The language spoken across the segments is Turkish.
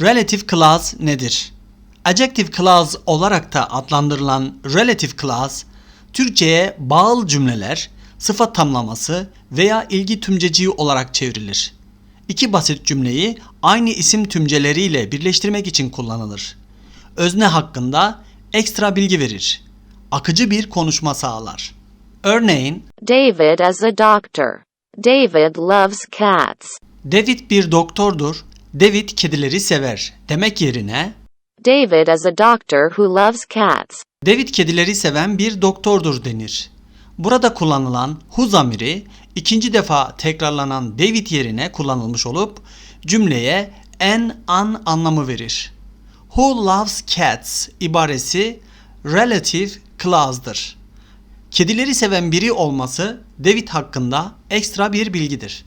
Relative clause nedir? Adjective clause olarak da adlandırılan relative clause, Türkçe'ye bağıl cümleler, sıfat tamlaması veya ilgi tümceciği olarak çevrilir. İki basit cümleyi aynı isim tümceleriyle birleştirmek için kullanılır. Özne hakkında ekstra bilgi verir. Akıcı bir konuşma sağlar. Örneğin, David is a doctor. David loves cats. David bir doktordur, David kedileri sever demek yerine David is a doctor who loves cats. David kedileri seven bir doktordur denir. Burada kullanılan who zamiri ikinci defa tekrarlanan David yerine kullanılmış olup cümleye en an anlamı verir. Who loves cats ibaresi relative clause'dır. Kedileri seven biri olması David hakkında ekstra bir bilgidir.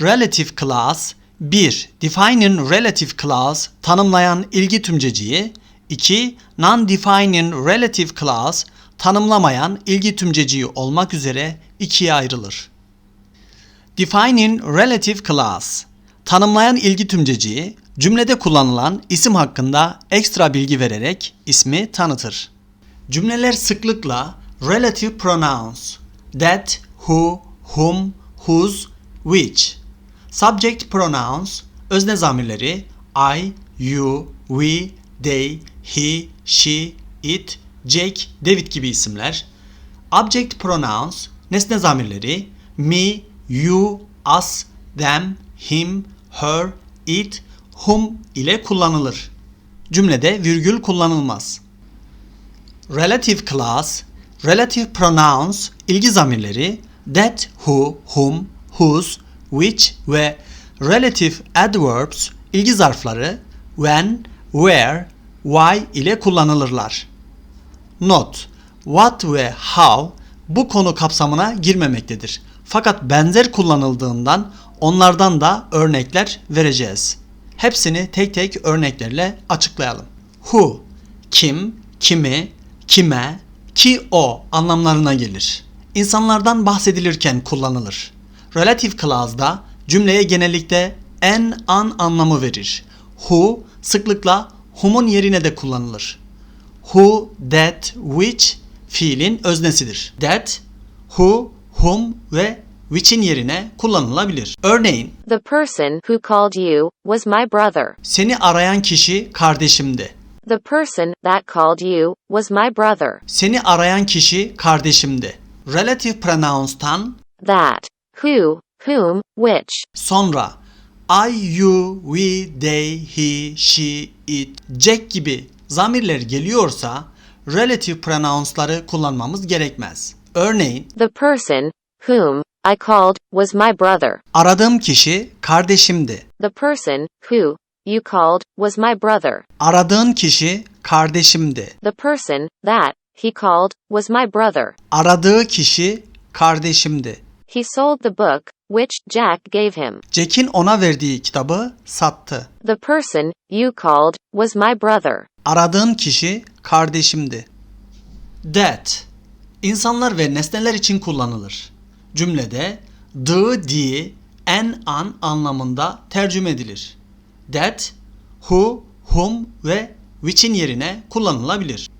Relative clause 1. Defining relative clause tanımlayan ilgi tümceciği 2. Non-defining relative clause tanımlamayan ilgi tümceciği olmak üzere ikiye ayrılır. Defining relative clause tanımlayan ilgi tümceciği cümlede kullanılan isim hakkında ekstra bilgi vererek ismi tanıtır. Cümleler sıklıkla relative pronouns that, who, whom, whose, which Subject pronouns, özne zamirleri I, you, we, they, he, she, it, Jake, David gibi isimler. Object pronouns, nesne zamirleri me, you, us, them, him, her, it, whom ile kullanılır. Cümlede virgül kullanılmaz. Relative clause, relative pronouns, ilgi zamirleri that, who, whom, whose, which ve relative adverbs ilgi zarfları when, where, why ile kullanılırlar. Not: What ve how bu konu kapsamına girmemektedir. Fakat benzer kullanıldığından onlardan da örnekler vereceğiz. Hepsini tek tek örneklerle açıklayalım. Who kim, kimi, kime, ki o anlamlarına gelir. İnsanlardan bahsedilirken kullanılır. Relative clause'da cümleye genellikle en an anlamı verir. Who sıklıkla whom'un yerine de kullanılır. Who, that, which fiilin öznesidir. That, who, whom ve which'in yerine kullanılabilir. Örneğin, The person who called you was my brother. seni arayan kişi kardeşimdi. The person that called you was my brother. Seni arayan kişi kardeşimdi. Relative pronouns'tan That, who, whom, which. Sonra I, you, we, they, he, she, it, Jack gibi zamirler geliyorsa relative pronounsları kullanmamız gerekmez. Örneğin The person whom I called was my brother. aradığım kişi kardeşimdi. The person who you called was my brother. Aradığın kişi kardeşimdi. The person that he called was my brother. Aradığı kişi kardeşimdi. He sold the book which Jack gave him. Jack'in ona verdiği kitabı sattı. The person you called was my brother. Aradığın kişi kardeşimdi. That insanlar ve nesneler için kullanılır. Cümlede the, the, en, an anlamında tercüme edilir. That, who, whom ve which'in yerine kullanılabilir.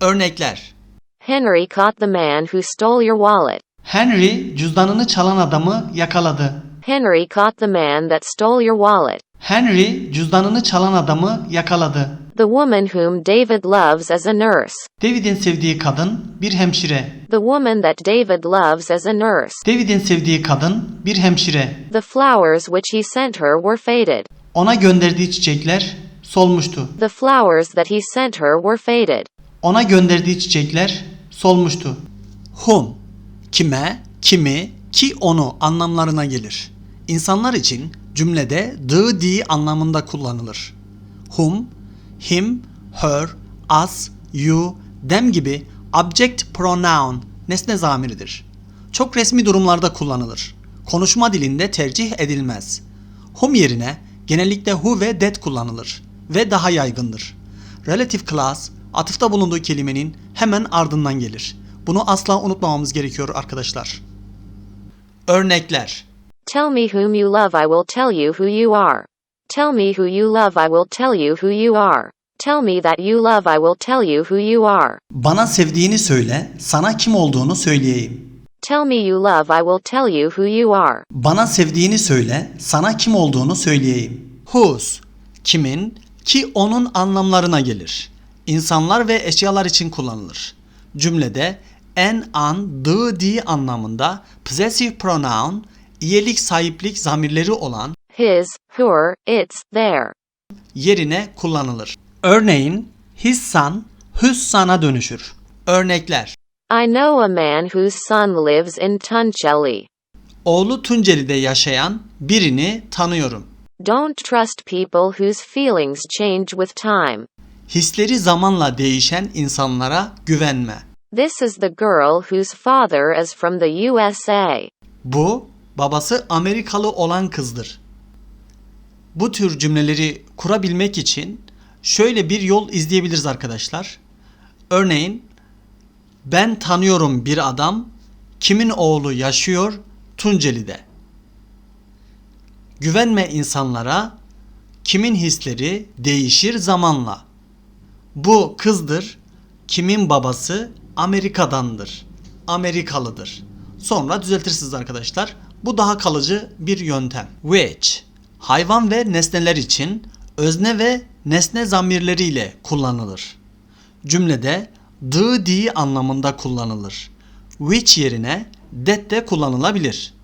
Örnekler Henry caught the man who stole your wallet. Henry cüzdanını çalan adamı yakaladı. Henry caught the man that stole your wallet. Henry cüzdanını çalan adamı yakaladı. The woman whom David loves as a nurse. David'in sevdiği kadın bir hemşire. The woman that David loves as a nurse. David'in sevdiği kadın bir hemşire. The flowers which he sent her were faded. Ona gönderdiği çiçekler solmuştu. The flowers that he sent her were faded. Ona gönderdiği çiçekler solmuştu. Whom, kime, kimi, ki onu anlamlarına gelir. İnsanlar için cümlede the, the anlamında kullanılır. Whom, him, her, us, you, them gibi object pronoun nesne zamiridir. Çok resmi durumlarda kullanılır. Konuşma dilinde tercih edilmez. Whom yerine genellikle who ve that kullanılır ve daha yaygındır. Relative clause atıfta bulunduğu kelimenin hemen ardından gelir. Bunu asla unutmamamız gerekiyor arkadaşlar. Örnekler Tell me whom you love, I will tell you who you are. Tell me who you love, I will tell you who you are. Tell me that you love, I will tell you who you are. Bana sevdiğini söyle, sana kim olduğunu söyleyeyim. Tell me you love, I will tell you who you are. Bana sevdiğini söyle, sana kim olduğunu söyleyeyim. Whose, kimin, ki onun anlamlarına gelir. İnsanlar ve eşyalar için kullanılır. Cümlede en, an, dı, di anlamında possessive pronoun, iyelik sahiplik zamirleri olan His, her, its, their. yerine kullanılır. Örneğin his son, his son'a dönüşür. Örnekler I know a man whose son lives in Tunceli. Oğlu Tunceli'de yaşayan birini tanıyorum. Don't trust people whose feelings change with time. Hisleri zamanla değişen insanlara güvenme. This is the girl whose father is from the USA. Bu babası Amerikalı olan kızdır. Bu tür cümleleri kurabilmek için şöyle bir yol izleyebiliriz arkadaşlar. Örneğin ben tanıyorum bir adam kimin oğlu yaşıyor Tunceli'de. Güvenme insanlara kimin hisleri değişir zamanla. Bu kızdır kimin babası Amerika'dandır. Amerikalıdır. Sonra düzeltirsiniz arkadaşlar. Bu daha kalıcı bir yöntem. Which hayvan ve nesneler için özne ve nesne zamirleriyle kullanılır. Cümlede the di anlamında kullanılır. Which yerine that de kullanılabilir.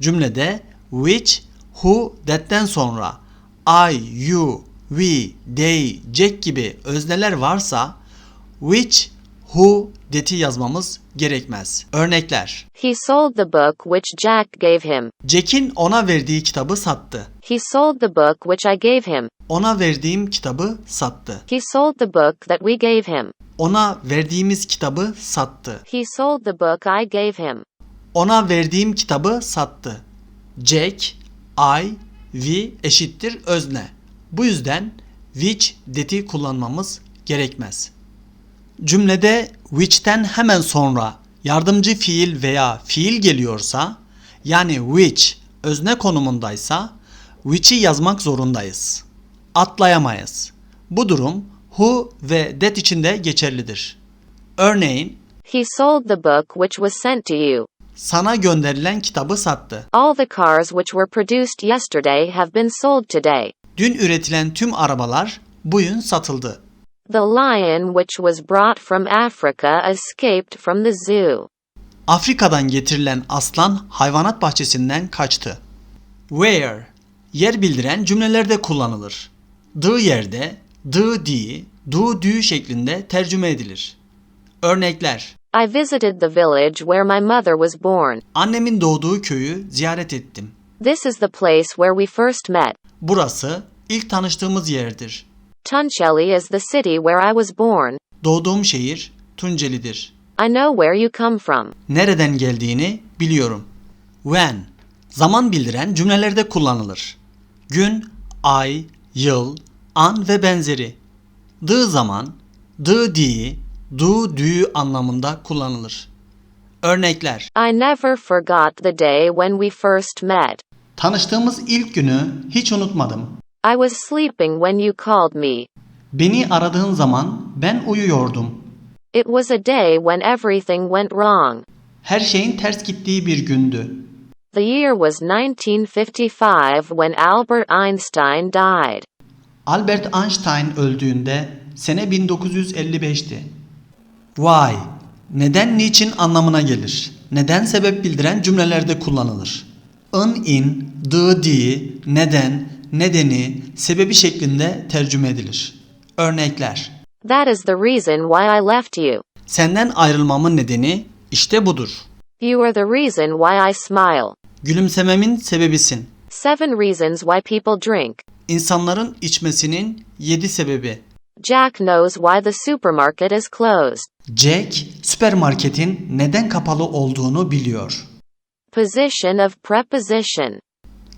Cümlede which, who, that'ten sonra I, you, we, they, Jack gibi özneler varsa which, who, that'i yazmamız gerekmez. Örnekler He sold the book which Jack gave him. Jack'in ona verdiği kitabı sattı. He sold the book which I gave him. Ona verdiğim kitabı sattı. He sold the book that we gave him. Ona verdiğimiz kitabı sattı. He sold the book I gave him. Ona verdiğim kitabı sattı. Jack, I, we eşittir özne. Bu yüzden which that'i kullanmamız gerekmez. Cümlede which'ten hemen sonra yardımcı fiil veya fiil geliyorsa yani which özne konumundaysa which'i yazmak zorundayız. Atlayamayız. Bu durum who ve that için de geçerlidir. Örneğin He sold the book which was sent to you. sana gönderilen kitabı sattı. All the cars which were produced yesterday have been sold today. Dün üretilen tüm arabalar bugün satıldı. The lion which was brought from Africa escaped from the zoo. Afrika'dan getirilen aslan hayvanat bahçesinden kaçtı. Where yer bildiren cümlelerde kullanılır. The yerde the di, do dü şeklinde tercüme edilir. Örnekler I visited the village where my mother was born. Annemin doğduğu köyü ziyaret ettim. This is the place where we first met. Burası ilk tanıştığımız yerdir. Tunceli is the city where I was born. Doğduğum şehir Tunceli'dir. I know where you come from. nereden geldiğini biliyorum. When zaman bildiren cümlelerde kullanılır. Gün, ay, yıl, an ve benzeri. The zaman, the di, do dü anlamında kullanılır. Örnekler I never forgot the day when we first met. Tanıştığımız ilk günü hiç unutmadım. I was sleeping when you called me. Beni aradığın zaman ben uyuyordum. It was a day when everything went wrong. Her şeyin ters gittiği bir gündü. The year was 1955 when Albert Einstein died. Albert Einstein öldüğünde sene 1955'ti. Why, neden niçin anlamına gelir. Neden sebep bildiren cümlelerde kullanılır. In, in, the, the, neden, nedeni, sebebi şeklinde tercüme edilir. Örnekler. That is the reason why I left you. Senden ayrılmamın nedeni işte budur. You are the reason why I smile. Gülümsememin sebebisin. Seven reasons why people drink. İnsanların içmesinin yedi sebebi. Jack knows why the supermarket is closed. Jack, süpermarketin neden kapalı olduğunu biliyor. Position of preposition.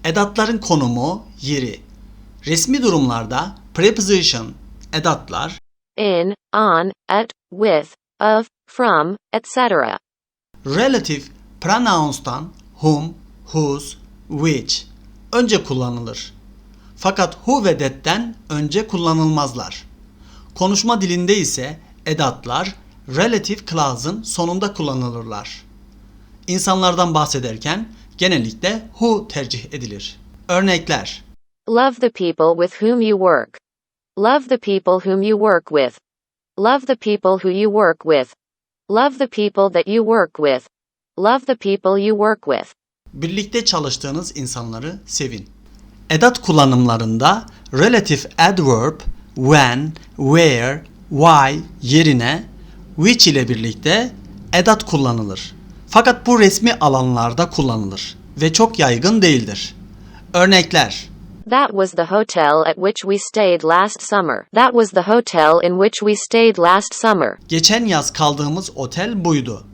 Edatların konumu, yeri. Resmi durumlarda preposition, edatlar, In, on, at, with, of, from, etc. relative pronouns'tan whom, whose, which önce kullanılır. Fakat who ve that'ten önce kullanılmazlar. Konuşma dilinde ise edatlar relative clause'ın sonunda kullanılırlar. İnsanlardan bahsederken genellikle who tercih edilir. Örnekler Love the people with whom you work. Love the people whom you work with. Love the people who you work with. Love the people that you work with. Love the people you work with. Birlikte çalıştığınız insanları sevin. Edat kullanımlarında relative adverb when, where, why yerine which ile birlikte edat kullanılır. Fakat bu resmi alanlarda kullanılır ve çok yaygın değildir. Örnekler That was the hotel at which we stayed last summer. That was the hotel in which we stayed last summer. Geçen yaz kaldığımız otel buydu.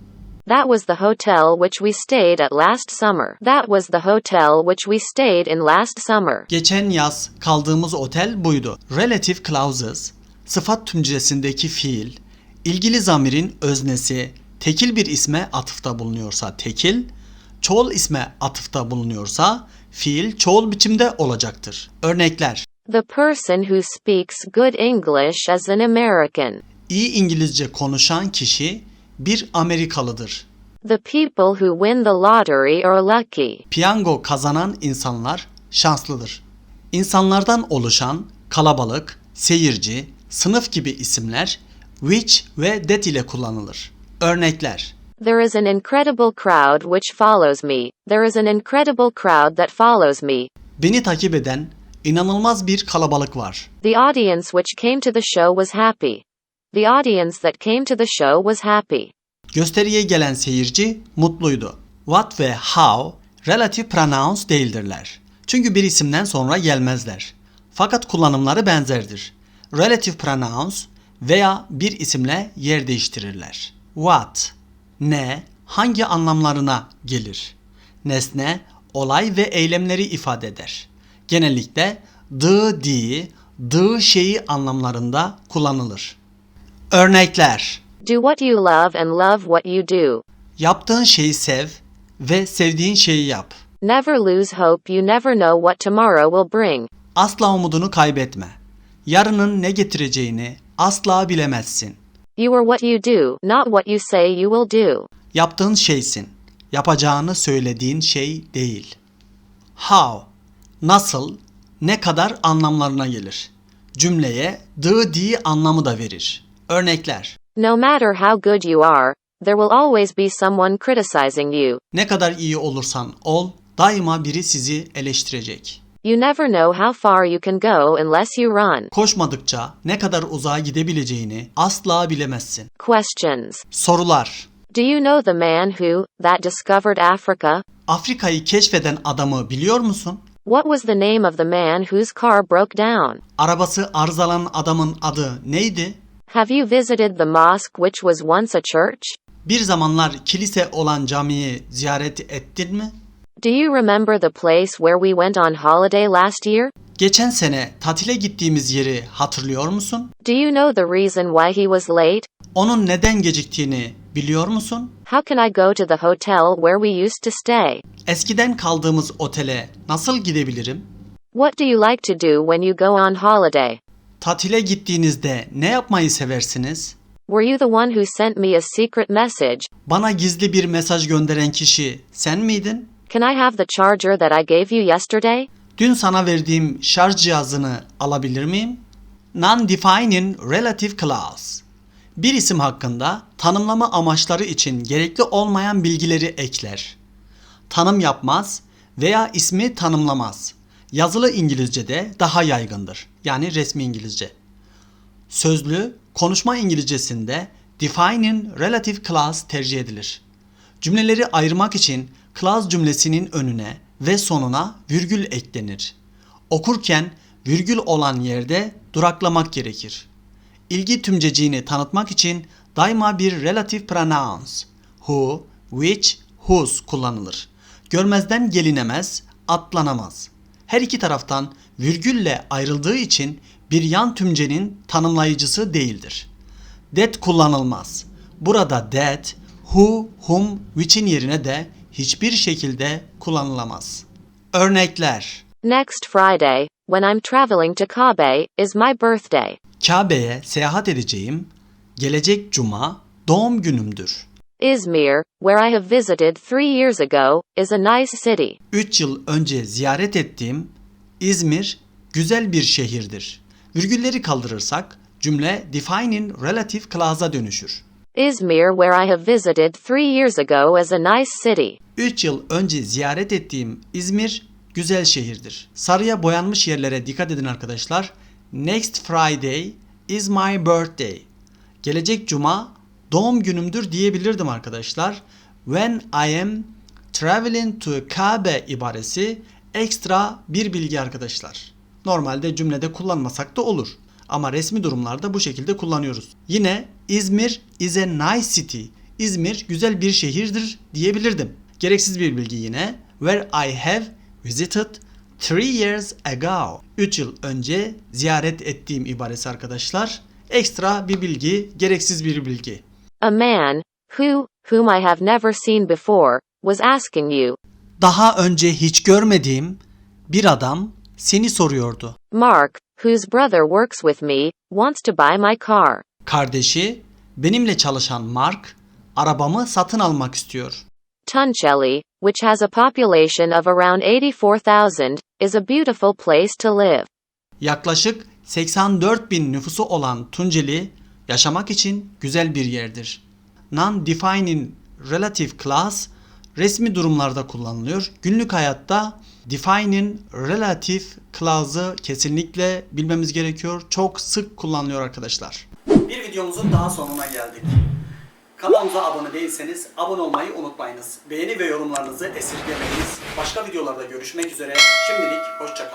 That was the hotel which we stayed at last summer. That was the hotel which we stayed in last summer. Geçen yaz kaldığımız otel buydu. Relative clauses, sıfat tümcesindeki fiil, ilgili zamirin öznesi, tekil bir isme atıfta bulunuyorsa tekil, çoğul isme atıfta bulunuyorsa fiil çoğul biçimde olacaktır. Örnekler The person who speaks good English is an American. İyi İngilizce konuşan kişi bir Amerikalıdır. The people who win the lottery are lucky. Piyango kazanan insanlar şanslıdır. İnsanlardan oluşan kalabalık, seyirci, sınıf gibi isimler which ve that ile kullanılır. Örnekler There is an incredible crowd which follows me. There is an incredible crowd that follows me. Beni takip eden inanılmaz bir kalabalık var. The audience which came to the show was happy. The audience that came to the show was happy. Gösteriye gelen seyirci mutluydu. What ve how relative pronouns değildirler. Çünkü bir isimden sonra gelmezler. Fakat kullanımları benzerdir. Relative pronouns veya bir isimle yer değiştirirler. What, ne, hangi anlamlarına gelir? Nesne, olay ve eylemleri ifade eder. Genellikle the, di, the şeyi anlamlarında kullanılır. Örnekler Do what you love and love what you do. Yaptığın şeyi sev ve sevdiğin şeyi yap. Never lose hope, you never know what tomorrow will bring. Asla umudunu kaybetme. Yarının ne getireceğini asla bilemezsin. You are what you do, not what you say you will do. Yaptığın şeysin. Yapacağını söylediğin şey değil. How, nasıl, ne kadar anlamlarına gelir. Cümleye the di anlamı da verir. Örnekler. No matter how good you are, there will always be someone criticizing you. Ne kadar iyi olursan ol, daima biri sizi eleştirecek. You never know how far you can go unless you run. Koşmadıkça ne kadar uzağa gidebileceğini asla bilemezsin. Questions. Sorular. Do you know the man who, that discovered Africa? Afrika'yı keşfeden adamı biliyor musun? What was the name of the man whose car broke down? Arabası arızalanan adamın adı neydi? Have you visited the mosque which was once a church? Bir zamanlar kilise olan camiyi ziyaret ettin mi? Do you remember the place where we went on holiday last year? Geçen sene tatile gittiğimiz yeri hatırlıyor musun? Do you know the reason why he was late? Onun neden geciktiğini biliyor musun? How can I go to the hotel where we used to stay? Eskiden kaldığımız otele nasıl gidebilirim? What do you like to do when you go on holiday? Tatile gittiğinizde ne yapmayı seversiniz? Were you the one who sent me a secret message? Bana gizli bir mesaj gönderen kişi sen miydin? Can I have the charger that I gave you yesterday? Dün sana verdiğim şarj cihazını alabilir miyim? Non-defining relative clause. Bir isim hakkında tanımlama amaçları için gerekli olmayan bilgileri ekler. Tanım yapmaz veya ismi tanımlamaz. Yazılı İngilizce'de daha yaygındır. Yani resmi İngilizce. Sözlü, konuşma İngilizcesinde defining relative clause tercih edilir. Cümleleri ayırmak için clause cümlesinin önüne ve sonuna virgül eklenir. Okurken virgül olan yerde duraklamak gerekir. İlgi tümceciğini tanıtmak için daima bir relative pronouns who, which, whose kullanılır. Görmezden gelinemez, atlanamaz. Her iki taraftan virgülle ayrıldığı için bir yan tümcenin tanımlayıcısı değildir. That kullanılmaz. Burada that, who, whom, which'in yerine de hiçbir şekilde kullanılamaz. Örnekler Next Friday, when I'm traveling to Kabe, is my birthday. Kabe'ye seyahat edeceğim. Gelecek cuma doğum günümdür. Izmir, where I have visited three years ago, is a nice city. 3 yıl önce ziyaret ettiğim İzmir güzel bir şehirdir. Virgülleri kaldırırsak cümle defining relative clause'a dönüşür. Izmir, where I have visited three years ago, is a nice city. 3 yıl önce ziyaret ettiğim İzmir güzel şehirdir. Sarıya boyanmış yerlere dikkat edin arkadaşlar. Next Friday is my birthday. Gelecek cuma doğum günümdür diyebilirdim arkadaşlar. When I am traveling to Kabe ibaresi ekstra bir bilgi arkadaşlar. Normalde cümlede kullanmasak da olur. Ama resmi durumlarda bu şekilde kullanıyoruz. Yine İzmir is a nice city. İzmir güzel bir şehirdir diyebilirdim. Gereksiz bir bilgi yine. Where I have visited three years ago. 3 yıl önce ziyaret ettiğim ibaresi arkadaşlar. Ekstra bir bilgi, gereksiz bir bilgi. A man, who, whom I have never seen before, was asking you, Daha önce hiç görmediğim bir adam seni soruyordu. Mark, whose brother works with me, wants to buy my car. Kardeşi, benimle çalışan Mark, arabamı satın almak istiyor. Tunceli, which has a population of around 84,000, is a beautiful place to live. Yaklaşık 84 bin nüfusu olan Tunceli, yaşamak için güzel bir yerdir. Non-defining relative clause, resmi durumlarda kullanılıyor. Günlük hayatta defining relative clause'ı kesinlikle bilmemiz gerekiyor. Çok sık kullanılıyor arkadaşlar. Bir videomuzun daha sonuna geldik. Kanalımıza abone değilseniz abone olmayı unutmayınız. Beğeni ve yorumlarınızı esirgemeyiniz. Başka videolarda görüşmek üzere. Şimdilik hoşçakalın.